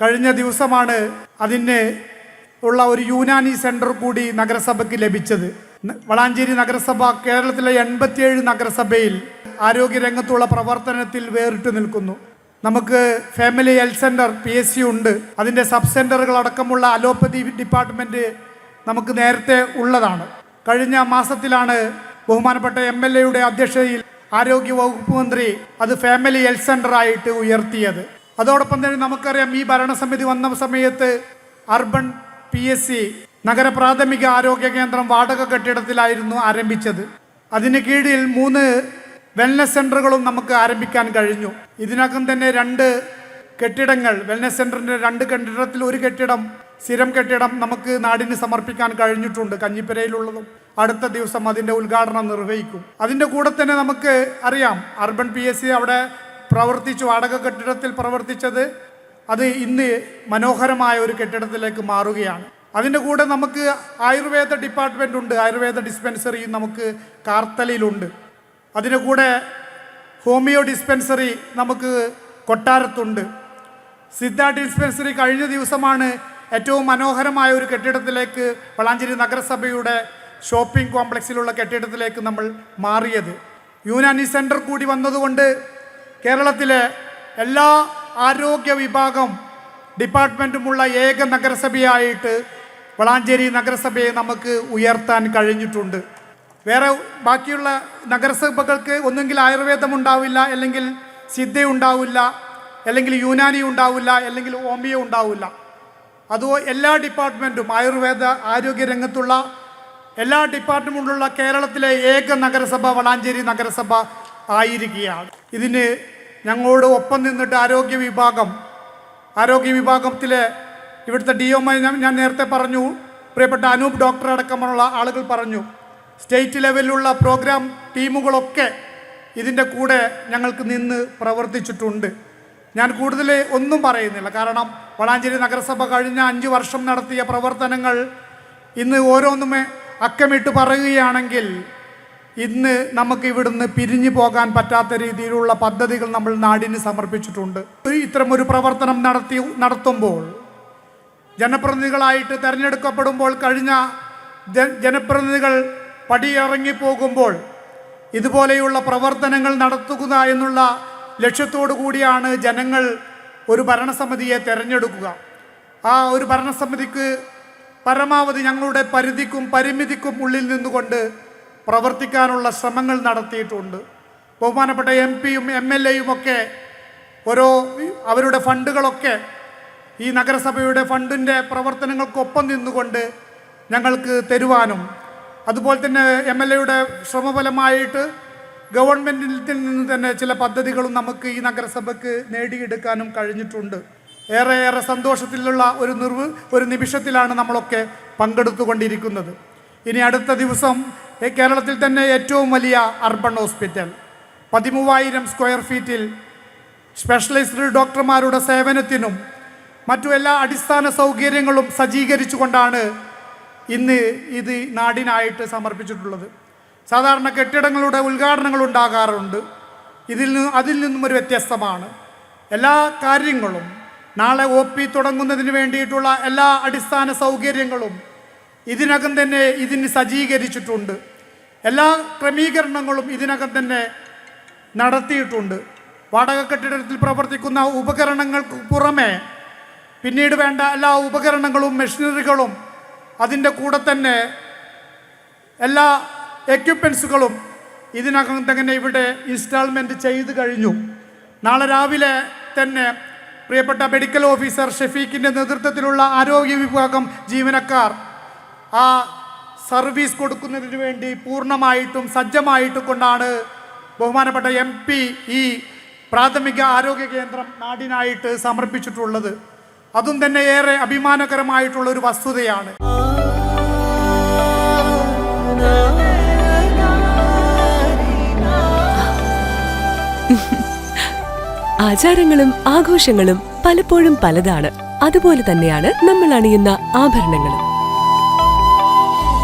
കഴിഞ്ഞ ദിവസമാണ് അതിന് ഉള്ള ഒരു യൂനാനി സെന്റർ കൂടി നഗരസഭയ്ക്ക് ലഭിച്ചത്. വളാഞ്ചേരി നഗരസഭ കേരളത്തിലെ എൺപത്തിയേഴ് നഗരസഭയിൽ ആരോഗ്യരംഗത്തുള്ള പ്രവർത്തനത്തിൽ വേറിട്ട് നിൽക്കുന്നു. നമുക്ക് family health centre P S C ഉണ്ട്. അതിന്റെ സബ് സെന്ററുകൾ അടക്കമുള്ള അലോപ്പതി ഡിപ്പാർട്ട്മെന്റ് നമുക്ക് നേരത്തെ ഉള്ളതാണ്. കഴിഞ്ഞ മാസത്തിലാണ് ബഹുമാനപ്പെട്ട എം എൽ എയുടെ അധ്യക്ഷതയിൽ ആരോഗ്യ വകുപ്പ് മന്ത്രി അത് ഫാമിലി ഹെൽത്ത് സെന്ററായിട്ട് ഉയർത്തിയത്. അതോടൊപ്പം തന്നെ നമുക്കറിയാം ഈ ഭരണസമിതി വന്ന സമയത്ത് അർബൻ പി എസ് സി നഗര പ്രാഥമിക ആരോഗ്യ കേന്ദ്രം വാടക കെട്ടിടത്തിലായിരുന്നു ആരംഭിച്ചത്. അതിന് കീഴിൽ മൂന്ന് വെൽനസ് സെന്ററുകളും നമുക്ക് ആരംഭിക്കാൻ കഴിഞ്ഞു. ഇതിനകം തന്നെ രണ്ട് കെട്ടിടങ്ങൾ വെൽനസ് സെന്ററിന്റെ രണ്ട് കെട്ടിടത്തിൽ ഒരു കെട്ടിടം സ്ഥിരം കെട്ടിടം നമുക്ക് നാടിന് സമർപ്പിക്കാൻ കഴിഞ്ഞിട്ടുണ്ട് കഞ്ഞിപ്പുരയിലുള്ളതും. അടുത്ത ദിവസം അതിന്റെ ഉദ്ഘാടനം നിർവഹിക്കും. അതിന്റെ കൂടെ തന്നെ നമുക്ക് അറിയാം അർബൻ പി എസ് സി അവിടെ പ്രവർത്തിച്ചു വാടക കെട്ടിടത്തിൽ പ്രവർത്തിച്ചത് അത് ഇന്ന് മനോഹരമായ ഒരു കെട്ടിടത്തിലേക്ക് മാറുകയാണ്. അതിന്റെ കൂടെ നമുക്ക് ആയുർവേദ ഡിപ്പാർട്ട്മെന്റ് ഉണ്ട് ആയുർവേദ ഡിസ്പെൻസറി നമുക്ക് കാർത്തലയിലുണ്ട് അതിന്റെ കൂടെ ഹോമിയോ ഡിസ്പെൻസറി നമുക്ക് കൊട്ടാരത്തുണ്ട്. സിദ്ധ ഡിസ്പെൻസറി കഴിഞ്ഞ ദിവസമാണ് ഏറ്റവും മനോഹരമായ ഒരു കെട്ടിടത്തിലേക്ക് വളാഞ്ചേരി നഗരസഭയുടെ ഷോപ്പിംഗ് കോംപ്ലക്സിലുള്ള കെട്ടിടത്തിലേക്ക് നമ്മൾ മാറിയത്. യൂനാനി സെന്റർ കൂടി വന്നതുകൊണ്ട് കേരളത്തിലെ എല്ലാ ആരോഗ്യ വിഭാഗം ഡിപ്പാർട്ട്മെന്റുമുള്ള ഏക നഗരസഭയായിട്ട് വളാഞ്ചേരി നഗരസഭയെ നമുക്ക് ഉയർത്താൻ കഴിഞ്ഞിട്ടുണ്ട്. വേറെ ബാക്കിയുള്ള നഗരസഭകൾക്ക് ഒന്നുകിൽ ആയുർവേദം ഉണ്ടാവില്ല അല്ലെങ്കിൽ സിദ്ധ ഉണ്ടാവില്ല അല്ലെങ്കിൽ യുനാനി ഉണ്ടാവില്ല അല്ലെങ്കിൽ ഹോമിയോ ഉണ്ടാവില്ല. അതോ എല്ലാ ഡിപ്പാർട്ട്മെന്റും ആയുർവേദ ആരോഗ്യ രംഗത്തുള്ള എല്ലാ ഡിപ്പാർട്ട്മെന്റിലുള്ള കേരളത്തിലെ ഏക നഗരസഭ വളാഞ്ചേരി നഗരസഭ ആയിരിക്കുകയാണ്. ഇതിന് ഞങ്ങളോട് ഒപ്പം നിന്നിട്ട് ആരോഗ്യ വിഭാഗം ആരോഗ്യ വിഭാഗത്തിലെ ഇവിടുത്തെ ഡി എം ഞാൻ നേരത്തെ പറഞ്ഞു പ്രിയപ്പെട്ട അനൂപ് ഡോക്ടർ അടക്കമുള്ള ആളുകൾ പറഞ്ഞു സ്റ്റേറ്റ് ലെവലിലുള്ള പ്രോഗ്രാം ടീമുകളൊക്കെ ഇതിന്റെ കൂടെ ഞങ്ങൾക്ക് നിന്ന് പ്രവർത്തിച്ചിട്ടുണ്ട്. ഞാൻ കൂടുതൽ ഒന്നും പറയുന്നില്ല. കാരണം വളാഞ്ചേരി നഗരസഭ കഴിഞ്ഞ അഞ്ച് വർഷം നടത്തിയ പ്രവർത്തനങ്ങൾ ഇന്ന് ഓരോന്നുമേ അക്കമിട്ട് പറയുകയാണെങ്കിൽ ഇന്ന് നമുക്ക് ഇവിടുന്ന് പിരിഞ്ഞു പോകാൻ പറ്റാത്ത രീതിയിലുള്ള പദ്ധതികൾ നമ്മൾ നാടിന് സമർപ്പിച്ചിട്ടുണ്ട്. ഇത്തരം ഒരു പ്രവർത്തനം നടത്തി നടത്തുമ്പോൾ ജനപ്രതിനിധികളായിട്ട് തിരഞ്ഞെടുക്കപ്പെടുമ്പോൾ കഴിഞ്ഞ ജനപ്രതിനിധികൾ പടിയിറങ്ങിപ്പോകുമ്പോൾ ഇതുപോലെയുള്ള പ്രവർത്തനങ്ങൾ നടത്തുക എന്നുള്ള ലക്ഷ്യത്തോടു കൂടിയാണ് ജനങ്ങൾ ഒരു ഭരണസമിതിയെ തിരഞ്ഞെടുക്കുക. ആ ഒരു ഭരണസമിതിക്ക് പരമാവധി ഞങ്ങളുടെ പരിധിക്കും പരിമിതിക്കും ഉള്ളിൽ നിന്നുകൊണ്ട് പ്രവർത്തിക്കാനുള്ള ശ്രമങ്ങൾ നടത്തിയിട്ടുണ്ട്. ബഹുമാനപ്പെട്ട എം പിയും എം എൽ എയും ഒക്കെ ഓരോ അവരുടെ ഫണ്ടുകളൊക്കെ ഈ നഗരസഭയുടെ ഫണ്ടിന്റെ പ്രവർത്തനങ്ങൾക്കൊപ്പം നിന്നുകൊണ്ട് ഞങ്ങൾക്ക് തരുവാനും അതുപോലെ തന്നെ എം എൽ എയുടെ ശ്രമഫലമായിട്ട് ഗവൺമെന്റിൽ നിന്ന് തന്നെ ചില പദ്ധതികളും നമുക്ക് ഈ നഗരസഭയ്ക്ക് നേടിയെടുക്കാനും കഴിഞ്ഞിട്ടുണ്ട്. ഏറെ ഏറെ സന്തോഷത്തിലുള്ള ഒരു നിർവ് ഒരു നിമിഷത്തിലാണ് നമ്മളൊക്കെ പങ്കെടുത്തുകൊണ്ടിരിക്കുന്നത്. ഇനി അടുത്ത ദിവസം കേരളത്തിൽ തന്നെ ഏറ്റവും വലിയ അർബൺ ഹോസ്പിറ്റൽ. പതിമൂവായിരം സ്ക്വയർ ഫീറ്റിൽ സ്പെഷ്യലൈസ്ഡ് ഡോക്ടർമാരുടെ സേവനത്തിനും മറ്റു എല്ലാ അടിസ്ഥാന സൗകര്യങ്ങളും സജ്ജീകരിച്ചുകൊണ്ടാണ് ഇന്ന് ഇത് നാടിനായിട്ട് സമർപ്പിച്ചിട്ടുള്ളത്. സാധാരണ കെട്ടിടങ്ങളുടെ ഉദ്ഘാടനങ്ങൾ ഉണ്ടാകാറുണ്ട്. ഇതിൽ നിന്ന് അതിൽ നിന്നും ഒരു വ്യത്യസ്തമാണ്. എല്ലാ കാര്യങ്ങളും നാളെ ഒ പി തുടങ്ങുന്നതിന് വേണ്ടിയിട്ടുള്ള എല്ലാ അടിസ്ഥാന സൗകര്യങ്ങളും ഇതിനകം തന്നെ ഇതിന് സജ്ജീകരിച്ചിട്ടുണ്ട്. എല്ലാ ക്രമീകരണങ്ങളും ഇതിനകം തന്നെ നടത്തിയിട്ടുണ്ട്. വാടക കെട്ടിടത്തിൽ പ്രവർത്തിക്കുന്ന ഉപകരണങ്ങൾക്ക് പുറമെ പിന്നീട് വേണ്ട എല്ലാ ഉപകരണങ്ങളും മെഷീനറികളും അതിന്റെ കൂടെ തന്നെ എല്ലാ എക്യുപ്മെൻസുകളും ഇതിനകം തന്നെ ഇവിടെ ഇൻസ്റ്റാൾമെന്റ് ചെയ്ത് കഴിഞ്ഞു. നാളെ രാവിലെ തന്നെ പ്രിയപ്പെട്ട മെഡിക്കൽ ഓഫീസർ ഷെഫീഖിന്റെ നേതൃത്വത്തിലുള്ള ആരോഗ്യ വിഭാഗം ജീവനക്കാർ ആ സർവീസ് കൊടുക്കുന്നതിന് വേണ്ടി പൂർണമായിട്ടും സജ്ജമായിട്ടും കൊണ്ടാണ് ബഹുമാനപ്പെട്ട എം പി ഈ പ്രാഥമിക ആരോഗ്യ കേന്ദ്രം നാടിനായിട്ട് സമർപ്പിച്ചിട്ടുള്ളത്. അതും തന്നെ ഏറെ അഭിമാനകരമായിട്ടുള്ള ഒരു വസ്തുതയാണ്. ആചാരങ്ങളും ആഘോഷങ്ങളും പലപ്പോഴും പലതാണ്. അതുപോലെ തന്നെയാണ് നമ്മൾ അണിയുന്ന ആഭരണങ്ങളും.